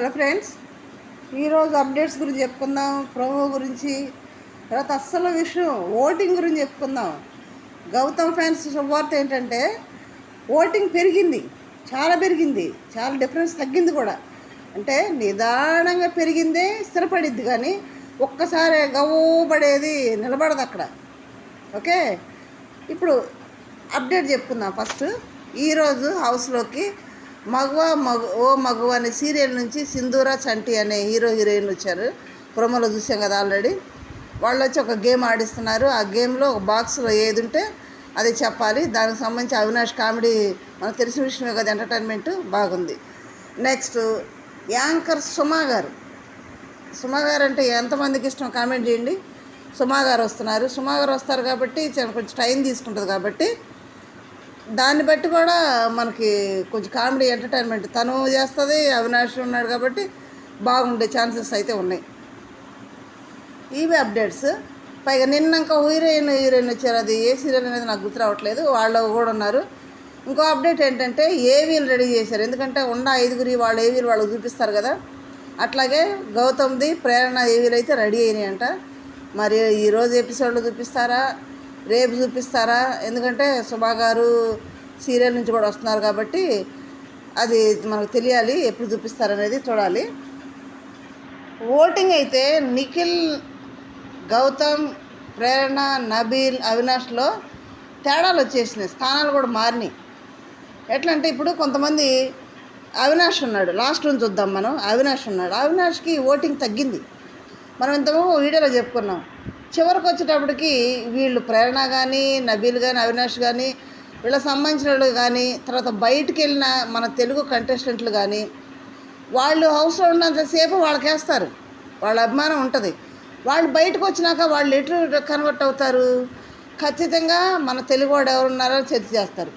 Hello friends ఈరోజు updates గురించి చెప్పుకుందాం ప్రోమో గురించి తర్వాత అస్సలు విషయం ఓటింగ్ గురించి చెప్పుకుందాం. గౌతమ్ ఫ్యాన్స్ శుభవార్త ఏంటంటే ఓటింగ్ పెరిగింది చాలా పెరిగింది చాలా డిఫరెన్స్ తగ్గింది కూడా. అంటే నిదానంగా పెరిగిందే స్థిరపడిద్ది కానీ ఒక్కసారి గవ్వబడేది నిలబడదు అక్కడ. ఓకే? ఇప్పుడు అప్డేట్ చెప్పుకుందాం ఫస్ట్. ఈరోజు హౌస్లోకి మగువ మగు ఓ మగువ అనే సీరియల్ నుంచి సింధూర చంటి అనే హీరో హీరోయిన్ వచ్చారు. ప్రోమోలో చూసాం కదా ఆల్రెడీ. వాళ్ళు వచ్చి ఒక గేమ్ ఆడిస్తున్నారు. ఆ గేమ్లో ఒక బాక్స్లో ఏది ఉంటే అది చెప్పాలి. దానికి సంబంధించి అవినాష్ కామెడీ మనకు తెలిసిన విషయమే కదా ఎంటర్టైన్మెంట్ బాగుంది. నెక్స్ట్ యాంకర్ సుమా గారు. సుమా గారు అంటే ఎంతమందికి ఇష్టం? కామెంట్ చేయండి. సుమా గారు వస్తున్నారు. సుమా గారు వస్తారు కాబట్టి కొంచెం టైం తీసుకుంటుంది కాబట్టి దాన్ని బట్టి కూడా మనకి కొంచెం కామెడీ ఎంటర్టైన్మెంట్. తను చేస్తుంది అవినాష్ ఉన్నాడు కాబట్టి బాగుండే ఛాన్సెస్ అయితే ఉన్నాయి. ఇవి అప్డేట్స్. పైగా నిన్నక హీరోయిన్ హీరోయిన్ వచ్చారు. అది ఏ సీరియల్ అనేది నాకు గుర్తు రావట్లేదు. వాళ్ళు కూడా ఉన్నారు. ఇంకో అప్డేట్ ఏంటంటే ఏవీలు రెడీ చేశారు. ఎందుకంటే ఉన్న ఐదుగురి వాళ్ళు ఏవీలు వాళ్ళకి చూపిస్తారు కదా. అట్లాగే గౌతమ్ది ప్రేరణ ఏవీలు అయితే రెడీ అయినాయంట. మరి ఈరోజు ఎపిసోడ్లో చూపిస్తారా? రేపు చూపిస్తారా? ఎందుకంటే సుభా గారు సీరియల్ నుంచి కూడా వస్తున్నారు కాబట్టి అది మనకు తెలియాలి ఎప్పుడు చూపిస్తారనేది చూడాలి. ఓటింగ్ అయితే నిఖిల్ గౌతమ్ ప్రేరణ నబీల్ అవినాష్లో తేడాలు వచ్చేసినాయి స్థానాలు కూడా మారినాయి. ఎట్లా అంటే ఇప్పుడు కొంతమంది అవినాష్ ఉన్నాడు లాస్ట్ నుంచి చూద్దాం మనం అవినాష్ ఉన్నాడు. అవినాష్కి ఓటింగ్ తగ్గింది. మనం ఇంతకు వీడియోలో చెప్పుకున్నాం చివరికి వచ్చేటప్పటికి వీళ్ళు ప్రేరణ కానీ నబీల్ కానీ అవినాష్ కానీ వీళ్ళకి సంబంధించిన వాళ్ళు కానీ తర్వాత బయటికి వెళ్ళిన మన తెలుగు కంటెస్టెంట్లు కానీ వాళ్ళు హౌస్లో ఉన్నంతసేపు వాళ్ళకి వేస్తారు వాళ్ళ అభిమానం ఉంటుంది. వాళ్ళు బయటకు వచ్చినాక వాళ్ళు ఎటు కన్వర్ట్ అవుతారు? ఖచ్చితంగా మన తెలుగు వాడు ఎవరున్నారో చర్చ చేస్తారు.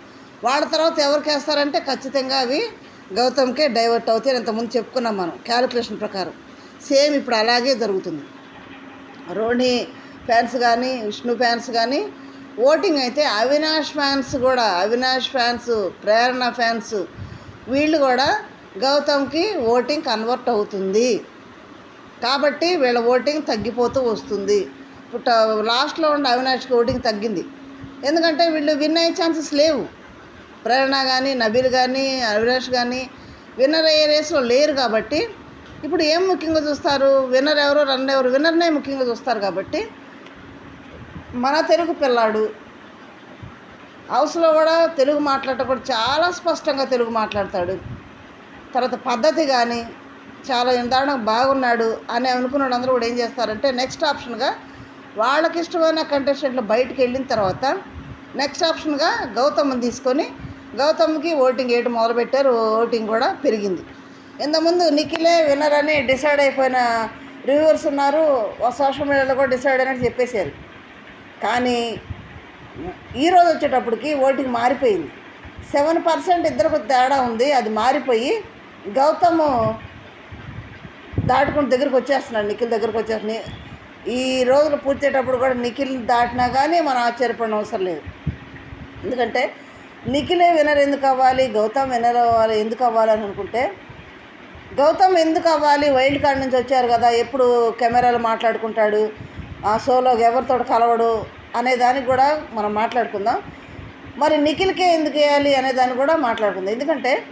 వాళ్ళ తర్వాత ఎవరికి వేస్తారంటే ఖచ్చితంగా అవి గౌతమ్కే డైవర్ట్ అవుతాయి ఇంతకుముందు చెప్పుకున్నాం మనం క్యాలిక్యులేషన్ ప్రకారం. సేమ్ ఇప్పుడు అలాగే జరుగుతుంది. రోహిణి ఫ్యాన్స్ కానీ విష్ణు ఫ్యాన్స్ కానీ ఓటింగ్ అయితే అవినాష్ ఫ్యాన్స్ కూడా అవినాష్ ఫ్యాన్స్ ప్రేరణ ఫ్యాన్స్ వీళ్ళు కూడా గౌతమ్కి ఓటింగ్ కన్వర్ట్ అవుతుంది. కాబట్టి వీళ్ళ ఓటింగ్ తగ్గిపోతూ వస్తుంది. ఇప్పుడు లాస్ట్లో ఉండే అవినాష్కి ఓటింగ్ తగ్గింది. ఎందుకంటే వీళ్ళు విన్ అయ్యే ఛాన్సెస్ లేవు. ప్రేరణ కానీ నబీల్ కానీ అవినాష్ కానీ విన్నర్ అయ్యే రేస్లో లేరు కాబట్టి ఇప్పుడు ఏం ముఖ్యంగా చూస్తారు? విన్నర్ ఎవరు రన్ ఎవరు విన్నర్నే ముఖ్యంగా చూస్తారు కాబట్టి మన తెలుగు పిల్లాడు. హౌస్లో కూడా తెలుగు మాట్లాడటం కూడా చాలా స్పష్టంగా తెలుగు మాట్లాడతాడు. తర్వాత పద్ధతి కానీ చాలా ఇందాక బాగున్నాడు అని అనుకున్నాడు అందరూ కూడా ఏం చేస్తారంటే నెక్స్ట్ ఆప్షన్గా వాళ్ళకి ఇష్టమైన కంటెస్టెంట్లు బయటికి వెళ్ళిన తర్వాత నెక్స్ట్ ఆప్షన్గా గౌతమ్ని తీసుకొని గౌతమ్కి ఓటింగ్ వేయడం మొదలుపెట్టారు. ఓటింగ్ కూడా పెరిగింది. ఇంతకుముందు నిఖిలే విన్నర్ అని డిసైడ్ అయిపోయిన రివ్యూవర్స్ ఉన్నారు. సోషల్ మీడియాలో కూడా డిసైడ్ అయినట్టు చెప్పేశారు. కానీ ఈరోజు వచ్చేటప్పటికి ఓటింగ్ మారిపోయింది. సెవెన్ పర్సెంట్ ఇద్దరికి తేడా ఉంది. అది మారిపోయి గౌతమ్ దాటుకుని దగ్గరికి వచ్చేస్తున్నాడు. నిఖిల్ దగ్గరకు వచ్చేస్తున్నాయి ఈ రోజులు పూర్తయ్యేటప్పుడు కూడా నిఖిల్ దాటినా కానీ మనం ఆశ్చర్యపడిన అవసరం లేదు. ఎందుకంటే నిఖిలే వినర్ ఎందుకు అవ్వాలి? గౌతమ్ వినర్ అవ్వాలి ఎందుకు అవ్వాలి అని అనుకుంటే గౌతమ్ ఎందుకు అవ్వాలి? వైల్డ్ కార్డ్ నుంచి వచ్చారు కదా. ఎప్పుడు కెమెరాలు మాట్లాడుకుంటాడు. ఆ షోలో ఎవరితో కలవడు అనే దానికి కూడా మనం మాట్లాడుకుందాం. మరి నిఖిల్కే ఎందుకు వేయాలి అనే దాన్ని కూడా మాట్లాడుకుందాం. ఎందుకంటే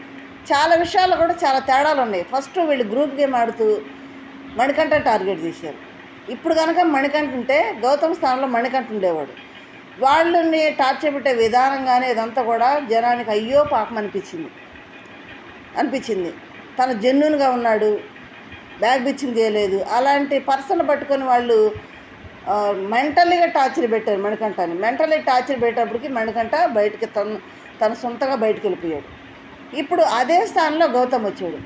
చాలా విషయాలు కూడా చాలా తేడాలు ఉన్నాయి. ఫస్ట్ వీళ్ళు గ్రూప్ గేమ్ ఆడుతూ మణికంఠ టార్గెట్ చేశారు. ఇప్పుడు కనుక మణికంఠ ఉంటే గౌతమ్ స్థానంలో మణికంఠ ఉండేవాడు. వాళ్ళని టార్చర్ పెట్టే విధానం కానీ ఇదంతా కూడా జనానికి అయ్యో పాపం అనిపించింది. అనిపించింది. తను జెన్యున్గా ఉన్నాడు. బ్యాగ్ బిచ్చింగ్ చేయలేదు. అలాంటి పర్సన్ పట్టుకొని వాళ్ళు మెంటల్గా టార్చర్ పెట్టారు మణికంఠని. మెంటల్లీ టార్చర్ పెట్టేటప్పటికి మణికంఠ బయటికి తను తన సొంతగా బయటికి వెళ్ళిపోయాడు. ఇప్పుడు అదే స్థానంలో గౌతమ్ వచ్చాడు.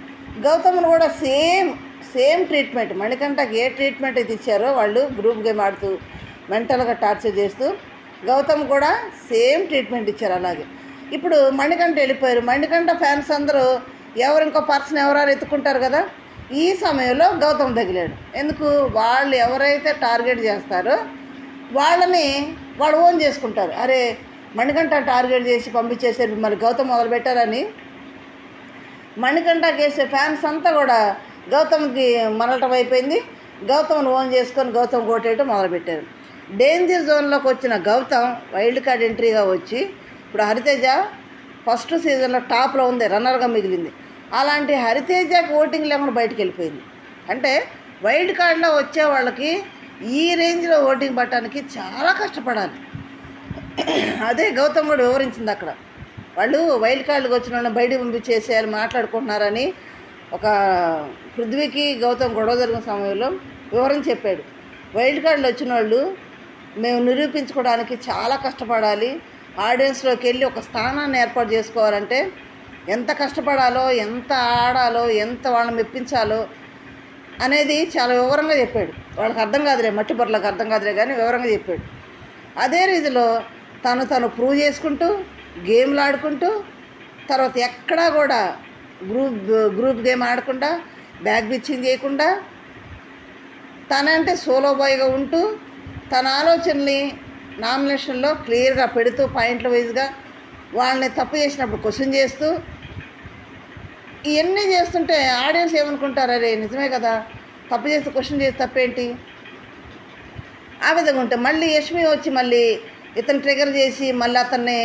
గౌతమ్ను కూడా సేమ్ సేమ్ ట్రీట్మెంట్ మణికంఠకి ఏ ట్రీట్మెంట్ అయితే ఇచ్చారో వాళ్ళు గ్రూప్ గేమ్ ఆడుతూ మెంటల్గా టార్చర్ చేస్తూ గౌతమ్ కూడా సేమ్ ట్రీట్మెంట్ ఇచ్చారు అలాగే. ఇప్పుడు మణికంఠ వెళ్ళిపోయారు. మణికంఠ ఫ్యాన్స్ అందరూ ఎవరు ఇంకో పర్సన్ ఎవరెవరు ఎత్తుకుంటారు కదా? ఈ సమయంలో గౌతమ్ తగిలాడు. ఎందుకు? వాళ్ళు ఎవరైతే టార్గెట్ చేస్తారో వాళ్ళని వాళ్ళు ఓన్ చేసుకుంటారు. అరే మణికంఠ టార్గెట్ చేసి పంపించేసారు మరి గౌతమ్ మొదలుపెట్టారని మణికంఠకి వేసే ఫ్యాన్స్ అంతా కూడా గౌతమ్కి మరలటం అయిపోయింది. గౌతమ్ని ఓన్ చేసుకొని గౌతమ్ కొట్టేయటం మొదలుపెట్టారు డేంజర్ జోన్లోకి వచ్చిన గౌతమ్ వైల్డ్ కార్డ్ ఎంట్రీగా వచ్చి ఇప్పుడు హరితేజ ఫస్ట్ సీజన్లో టాప్లో ఉంది రన్నర్గా మిగిలింది. అలాంటి హరితేజకి ఓటింగ్ లేకుండా బయటకు వెళ్ళిపోయింది. అంటే వైల్డ్ కార్డ్లో వచ్చే వాళ్ళకి ఈ రేంజ్లో ఓటింగ్ పట్టడానికి చాలా కష్టపడాలి. అదే గౌతమ్ కూడా వివరించింది అక్కడ. వాళ్ళు వైల్డ్ కార్డుకి వచ్చిన వాళ్ళని బయటికి పంపించేసేయాలి మాట్లాడుకుంటున్నారని ఒక పృథ్వీకి గౌతమ్ గొడవ జరిగిన సమయంలో వివరం చెప్పాడు. వైల్డ్ కార్డులు వచ్చిన వాళ్ళు మేము నిరూపించుకోవడానికి చాలా కష్టపడాలి. ఆడియన్స్లోకి వెళ్ళి ఒక స్థానాన్ని ఏర్పాటు చేసుకోవాలంటే ఎంత కష్టపడాలో ఎంత ఆడాలో ఎంత వాళ్ళని మెప్పించాలో అనేది చాలా వివరంగా చెప్పాడు. వాళ్ళకి అర్థం కాదులే మట్టి బొర్రలకు అర్థం కాదులే కానీ వివరంగా చెప్పాడు. అదే రీతిలో తను తను ప్రూవ్ చేసుకుంటూ గేమ్లు ఆడుకుంటూ తర్వాత ఎక్కడా కూడా గ్రూప్ గ్రూప్ గేమ్ ఆడకుండా బ్యాగ్ బిచ్చింగ్ చేయకుండా తనంటే సోలో బాయ్గా ఉంటూ తన ఆలోచనని నామినేషన్లో క్లియర్గా పెడుతూ పాయింట్ల వైజ్గా వాళ్ళని తప్పు చేసినప్పుడు క్వశ్చన్ చేస్తూ ఇవన్నీ చేస్తుంటే ఆడియన్స్ ఏమనుకుంటారు? అరే నిజమే కదా? తప్పు చేస్తే క్వశ్చన్ చేసి తప్పేంటి? ఆ విధంగా ఉంటే మళ్ళీ యష్మి వచ్చి మళ్ళీ ఇతను ట్రిగర్ చేసి మళ్ళీ అతన్ని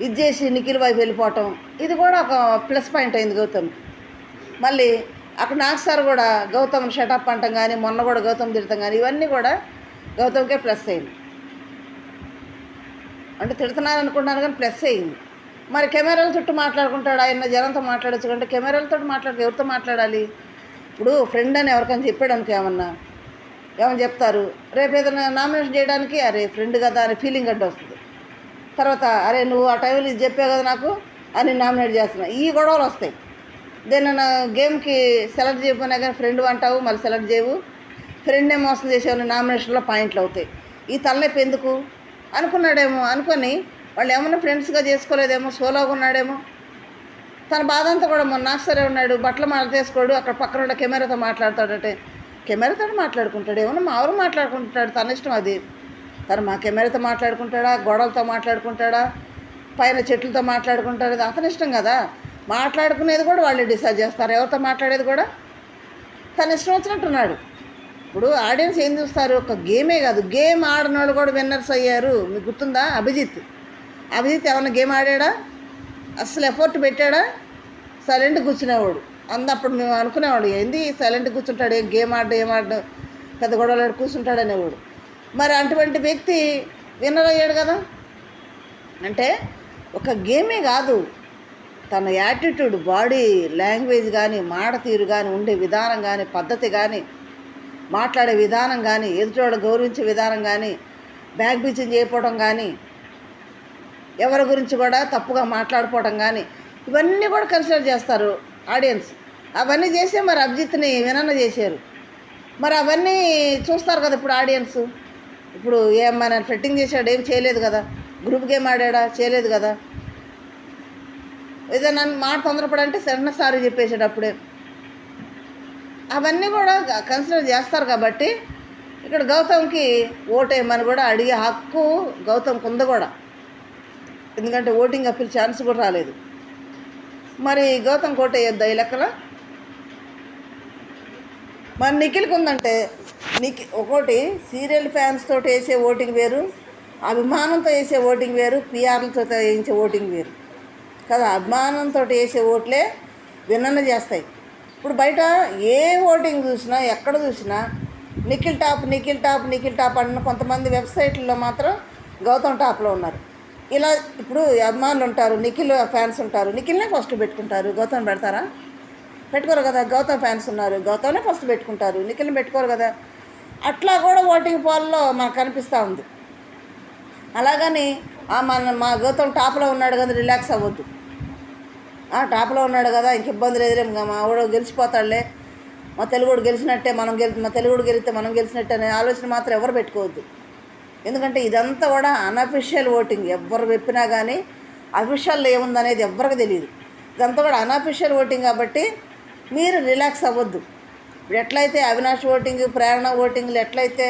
ఇది చేసి నిఖిల్ వైపు వెళ్ళిపోవటం ఇది కూడా ఒక ప్లస్ పాయింట్ అయింది గౌతమ్. మళ్ళీ అక్కడ నాకు సార్ కూడా గౌతమ్ షటప్ అంటాం కానీ మొన్న కూడా గౌతమ్ తిడతాం కానీ ఇవన్నీ కూడా గౌతమ్కే ప్లస్ అయింది. అంటే తిడుతున్నారనుకుంటున్నాను కానీ ప్లస్ అయింది. మరి కెమెరాల చుట్టూ మాట్లాడుకుంటాడు? ఆయన జనంతో మాట్లాడచ్చు అంటే కెమెరాలతో మాట్లాడితే ఎవరితో మాట్లాడాలి? ఇప్పుడు ఫ్రెండ్ అని ఎవరికైనా చెప్పాడు అనుకో ఏమన్నా? ఏమని చెప్తారు? రేపు ఏదైనా నామినేషన్ చేయడానికి అరే ఫ్రెండ్ కదా అనే ఫీలింగ్ అంటే వస్తుంది. తర్వాత అరే నువ్వు ఆ టైంలో ఇది చెప్పావు కదా నాకు అని నామినేట్ చేస్తున్నా. ఈ గొడవలు వస్తాయి. దేని గేమ్కి సెలెక్ట్ చేయకపోయినా కానీ ఫ్రెండ్ అంటావు మళ్ళీ సెలెక్ట్ చేయవు. ఫ్రెండే మోసం చేసేవాళ్ళు నామినేషన్లో పాయింట్లు అవుతాయి. ఈ తలనొప్పి ఎందుకు? అనుకున్నాడేమో అనుకొని వాళ్ళు ఏమన్నా ఫ్రెండ్స్గా చేసుకోలేదేమో సోలోగా ఉన్నాడేమో. తన బాధ అంతా కూడా మొన్న సరే ఉన్నాడు. బట్టలు మాట్లాడేసుకోడు అక్కడ పక్కన ఉన్న కెమెరాతో మాట్లాడతాడంటే కెమెరాతో మాట్లాడుకుంటాడు ఏమన్నా మామూలు మాట్లాడుకుంటాడు తన ఇష్టం అది. తను మా కెమెరాతో మాట్లాడుకుంటాడా గొడవలతో మాట్లాడుకుంటాడా పైన చెట్లతో మాట్లాడుకుంటాడు అది అతని ఇష్టం కదా. మాట్లాడుకునేది కూడా వాళ్ళే డిసైడ్ చేస్తారు ఎవరితో మాట్లాడేది కూడా. తన ఇష్టం వచ్చినట్టున్నాడు. ఇప్పుడు ఆడియన్స్ ఏం చూస్తారు? ఒక గేమే కాదు. గేమ్ ఆడిన వాళ్ళు కూడా విన్నర్స్ అయ్యారు. మీకు గుర్తుందా? అభిజిత్. అభిజిత్ ఏమన్నా గేమ్ ఆడాడా? అసలు ఎఫర్ట్ పెట్టాడా? సైలెంట్ కూర్చునేవాడు. అందప్పుడు మేము అనుకునేవాడు ఏంది సైలెంట్ కూర్చుంటాడు? ఏం గేమ్ ఆడ ఏం ఆడ పెద్ద గొడవలు కూర్చుంటాడు అనేవాడు. మరి అటువంటి వ్యక్తి విన్నర్ అయ్యాడు కదా? అంటే ఒక గేమే కాదు. తన యాటిట్యూడ్ బాడీ లాంగ్వేజ్ కానీ మాట తీరు కానీ ఉండే విధానం కానీ పద్ధతి కానీ మాట్లాడే విధానం కానీ ఎదుటివాడు గౌరవించే విధానం కానీ బ్యాగ్ బీచింగ్ చేయకపోవడం కానీ ఎవరి గురించి కూడా తప్పుగా మాట్లాడుకోవడం కానీ ఇవన్నీ కూడా కన్సిడర్ చేస్తారు ఆడియన్స్. అవన్నీ చేసే మరి అభిజిత్ని వినన్న చేశారు. మరి అవన్నీ చూస్తారు కదా ఇప్పుడు ఆడియన్స్. ఇప్పుడు ఏమైనా ఫిట్టింగ్ చేశాడు ఏం చేయలేదు కదా. గ్రూప్ గేమ్ ఆడాడా చేయలేదు కదా. ఏదైనా మాట తొందరపడంటే సరైన సారీ చెప్పేసాడు అప్పుడే. అవన్నీ కూడా కన్సిడర్ చేస్తారు కాబట్టి ఇక్కడ గౌతమ్కి ఓటేయమని కూడా అడిగే హక్కు గౌతమ్కి ఉంది కూడా. ఎందుకంటే ఓటింగ్ అప్పీల్ ఛాన్స్ కూడా రాలేదు. మరి గౌతమ్ కోట వేయొద్దా ఈ లెక్కలో? మరి నిఖిల్కి ఉందంటే నిఖి ఒకటి సీరియల్ ఫ్యాన్స్ తోటి వేసే ఓటింగ్ వేరు అభిమానంతో వేసే ఓటింగ్ వేరు పిఆర్లతో వేయించే ఓటింగ్ వేరు. కదా అభిమానంతో వేసే ఓట్లే విన్నన చేస్తాయి. ఇప్పుడు బయట ఏ ఓటింగ్ చూసినా ఎక్కడ చూసినా Nikhil top Nikhil top Nikhil top అన్న కొంతమంది వెబ్సైట్లలో మాత్రం గౌతమ్ టాప్లో ఉన్నారు. ఇలా ఇప్పుడు అభిమానులు ఉంటారు నిఖిల్ ఫ్యాన్స్ ఉంటారు. నిఖిల్నే ఫస్ట్ పెట్టుకుంటారు. గౌతమ్ పెడతారా? పెట్టుకోరు కదా. గౌతమ్ ఫ్యాన్స్ ఉన్నారు. గౌతమ్నే ఫస్ట్ పెట్టుకుంటారు. నిఖిల్ని పెట్టుకోరు కదా. అట్లా కూడా ఓటింగ్ పోల్లో మనకు కనిపిస్తూ ఉంది. అలాగని మన మా గౌతమ్ టాప్లో ఉన్నాడు కదా రిలాక్స్ అవ్వద్దు. ఆ, టాప్లో ఉన్నాడు కదా ఇంక ఇబ్బంది లేదు రేపు మా ఆవిడ గెలిచిపోతాడులే. మా తెలుగుడు గెలిచినట్టే మనం గెలి మా తెలుగుడు గెలిస్తే మనం గెలిచినట్టే అనే ఆలోచన మాత్రం ఎవరు పెట్టుకోవద్దు. ఎందుకంటే ఇదంతా కూడా అనఫిషియల్ ఓటింగ్. ఎవరు చెప్పినా కానీ అఫిషియల్ ఏముందనేది ఎవరికి తెలియదు ఇదంతా కూడా అనఫిషియల్ ఓటింగ్ కాబట్టి మీరు రిలాక్స్ అవ్వద్దు. ఇప్పుడు ఎట్లయితే అవినాష్ ఓటింగ్ ప్రేరణ ఓటింగ్లు ఎట్లయితే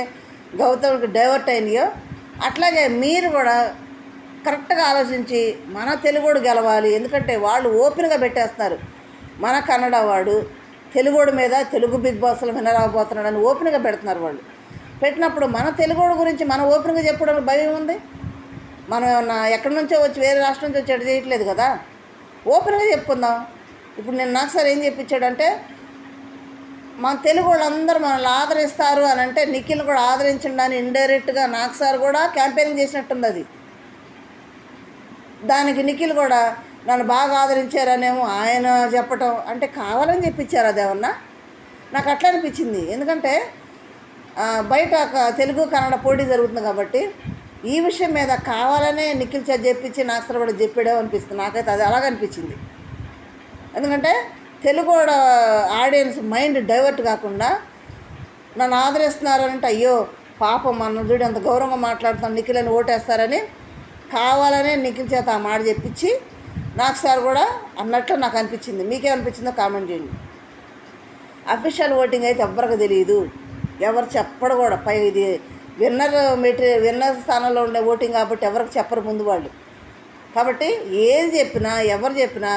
గౌతమ్కి డైవర్ట్ అయినాయో అట్లాగే మీరు కూడా కరెక్ట్గా ఆలోచించి మన తెలుగుడు గెలవాలి. ఎందుకంటే వాళ్ళు ఓపెన్గా పెట్టేస్తున్నారు. మన కన్నడ వాడు తెలుగోడు మీద తెలుగు బిగ్ బాస్లో విన్నర్ అని ఓపెన్గా పెడుతున్నారు వాళ్ళు. పెట్టినప్పుడు మన తెలుగోడు గురించి మన ఓపెన్గా చెప్పడం భయం ఉంది? మనం ఏమన్నా ఎక్కడి నుంచో వచ్చి వేరే రాష్ట్రం నుంచి వచ్చి ఎటు చేయట్లేదు కదా? ఓపెన్గా చెప్పుకుందాం. ఇప్పుడు నేను నాకు సార్ ఏం చెప్పించాడంటే మన తెలుగు వాళ్ళందరూ మనల్ని ఆదరిస్తారు అని అంటే నిఖిల్ కూడా ఆదరించండి అని ఇండైరెక్ట్గా నాకు సార్ కూడా క్యాంపెయినింగ్ చేసినట్టుంది అది. దానికి నిఖిల్ కూడా నన్ను బాగా ఆదరించారనేమో ఆయన చెప్పటం అంటే కావాలని చెప్పించారు అదేమన్నా నాకు అట్లా అనిపించింది. ఎందుకంటే బయట ఒక తెలుగు కన్నడ పోటీ జరుగుతుంది కాబట్టి ఈ విషయం మీద కావాలనే నిఖిల్ చేత చెప్పించి నాకు సార్ కూడా చెప్పాడో అనిపిస్తుంది. నాకైతే అది అలాగ అనిపించింది. ఎందుకంటే తెలుగు ఆడియన్స్ మైండ్ డైవర్ట్ కాకుండా నన్ను ఆదరిస్తున్నారంటే అయ్యో పాపం మన చూడు అంత గౌరవంగా మాట్లాడుతున్నాను నిఖిల్ అని ఓటేస్తారని కావాలనే నిఖిల్ చేత ఆ మాట చెప్పించి నాకు సార్ కూడా అన్నట్లు నాకు అనిపించింది. మీకేమనిపించిందో కామెంట్ చేయండి. అఫీషియల్ ఓటింగ్ అయితే ఎవ్వరికి తెలియదు. ఎవరు చెప్పడు కూడా. పై ఇది విన్నర్ మెటీరియల్ విన్నర్ స్థానంలో ఉండే ఓటింగ్ కాబట్టి ఎవరికి చెప్పరు ముందు వాళ్ళు. కాబట్టి ఏది చెప్పినా ఎవరు చెప్పినా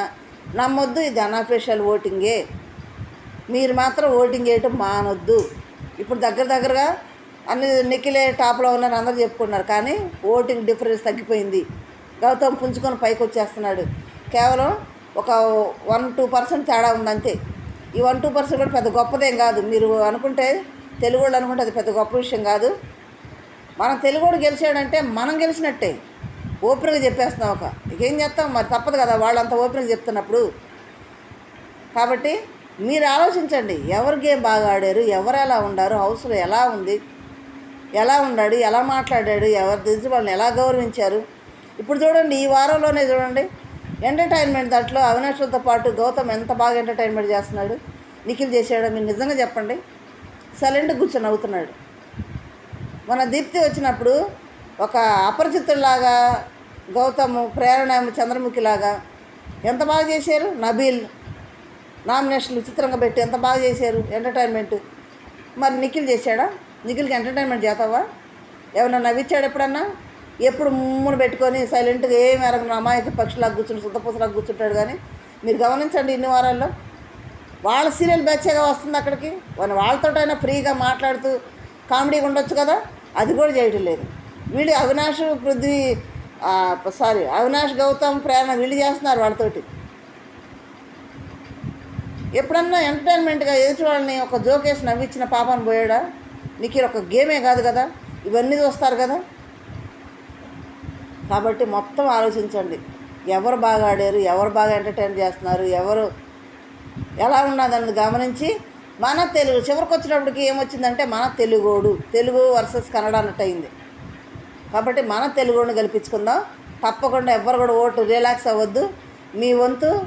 నమ్మొద్దు ఇది అన్అఫీషియల్ ఓటింగే. మీరు మాత్రం ఓటింగ్ వేయటం మానొద్దు. ఇప్పుడు దగ్గర దగ్గరగా అన్ని నిఖిలే టాప్లో ఉన్నారు అందరూ చెప్పుకున్నారు కానీ ఓటింగ్ డిఫరెన్స్ తగ్గిపోయింది. గౌతమ్ పుంజుకొని పైకి వచ్చేస్తున్నాడు. కేవలం ఒక వన్ టూ పర్సెంట్ తేడా ఉంది అంతే ఈ వన్ టూ పర్సెంట్ కూడా పెద్ద గొప్పదేం కాదు. మీరు అనుకుంటే తెలుగు వాళ్ళు అనుకుంటే అది పెద్ద గొప్ప విషయం కాదు. మనం తెలుగుడు గెలిచాడంటే మనం గెలిచినట్టే. ఓపెన్గా చెప్పేస్తున్నాం ఒక. ఏం చేస్తాం? మరి తప్పదు కదా వాళ్ళంతా ఓపెన్గా చెప్తున్నప్పుడు. కాబట్టి మీరు ఆలోచించండి. ఎవరు గేమ్ బాగా ఆడారు? ఎవరు ఎలా ఉండారు? హౌస్లో ఎలా ఉంది? ఎలా ఉన్నాడు? ఎలా మాట్లాడాడు? ఎవరు తెలిసి వాళ్ళని ఎలా గౌరవించారు? ఇప్పుడు చూడండి ఈ వారంలోనే చూడండి. ఎంటర్టైన్మెంట్ దాంట్లో అవినాష్లతో పాటు గౌతమ్ ఎంత బాగా ఎంటర్టైన్మెంట్ చేస్తున్నాడు? నిఖిల్ చేశాడో? మీరు నిజంగా చెప్పండి. సైలెంట్ కూర్చొని నవ్వుతున్నాడు. మన దీప్తి వచ్చినప్పుడు ఒక అపరిచితుల్లాగా గౌతము ప్రేరణ చంద్రముఖిలాగా ఎంత బాగా చేశారు? నబీల్ నామినేషన్లు చిత్రంగా పెట్టి ఎంత బాగా చేశారు? ఎంటర్టైన్మెంట్. మరి నిఖిల్ చేశాడా? నిఖిల్కి ఎంటర్టైన్మెంట్ చేస్తావా ఏమైనా నవ్విచ్చాడు ఎప్పుడన్నా? ఎప్పుడు ముమ్మును పెట్టుకొని సైలెంట్గా ఏం ఎరగని అమాయక పక్షులాగా కూర్చుని శుద్ధపూసలాగా కూర్చుంటాడు కానీ మీరు గమనించండి ఇన్ని వారాల్లో. వాళ్ళ సీరియల్ బ్యాచేగా వస్తుంది అక్కడికి. వాళ్ళ వాళ్ళతోటైనా ఫ్రీగా మాట్లాడుతూ కామెడీగా ఉండొచ్చు కదా? అది కూడా చేయటం లేదు. వీళ్ళు అవినాష్ పృథ్వీ సారీ అవినాష్ గౌతమ్ ప్రేరణ వీళ్ళు చేస్తున్నారు వాళ్ళతోటి. ఎప్పుడన్నా ఎంటర్టైన్మెంట్గా ఎదుటి వాళ్ళని ఒక జోకేసి నవ్వించిన పాపను పోయాడా? నీకు ఒక గేమే కాదు కదా? ఇవన్నీ చూస్తారు కదా? కాబట్టి మొత్తం ఆలోచించండి. ఎవరు బాగా ఆడారు? ఎవరు బాగా ఎంటర్టైన్ చేస్తున్నారు? ఎవరు ఎలా ఉన్నదన్నది గమనించి మన తెలుగు చివరికి వచ్చినప్పటికి ఏమొచ్చిందంటే మన తెలుగోడు తెలుగు వర్సెస్ కన్నడ అన్నట్టు అయింది కాబట్టి మన తెలుగుని గెలిపించుకుందాం. తప్పకుండా ఎవ్వరు కూడా ఓటు రిలాక్స్ అవ్వద్దు. మీ వంతు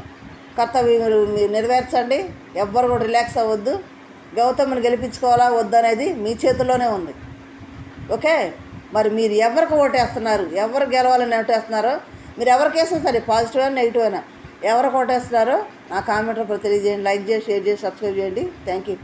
కర్తవ్యం మీరు మీరు నెరవేర్చండి. ఎవ్వరు కూడా రిలాక్స్ అవ్వద్దు. గౌతమ్ని గెలిపించుకోవాలా వద్దనేది మీ చేతుల్లోనే ఉంది. ఓకే? మరి మీరు ఎవరికి ఓటేస్తున్నారు? ఎవరు గెలవాలని ఓటేస్తున్నారో మీరు ఎవరికి వేసిన సరే పాజిటివ్ అయినా నెగిటివ్ అయినా ఎవరు కొట్టేస్తున్నారో నా కామెంట్లో తెలియజేయండి లైక్ చేసి షేర్ చేసి సబ్స్క్రైబ్ చేయండి. Thank you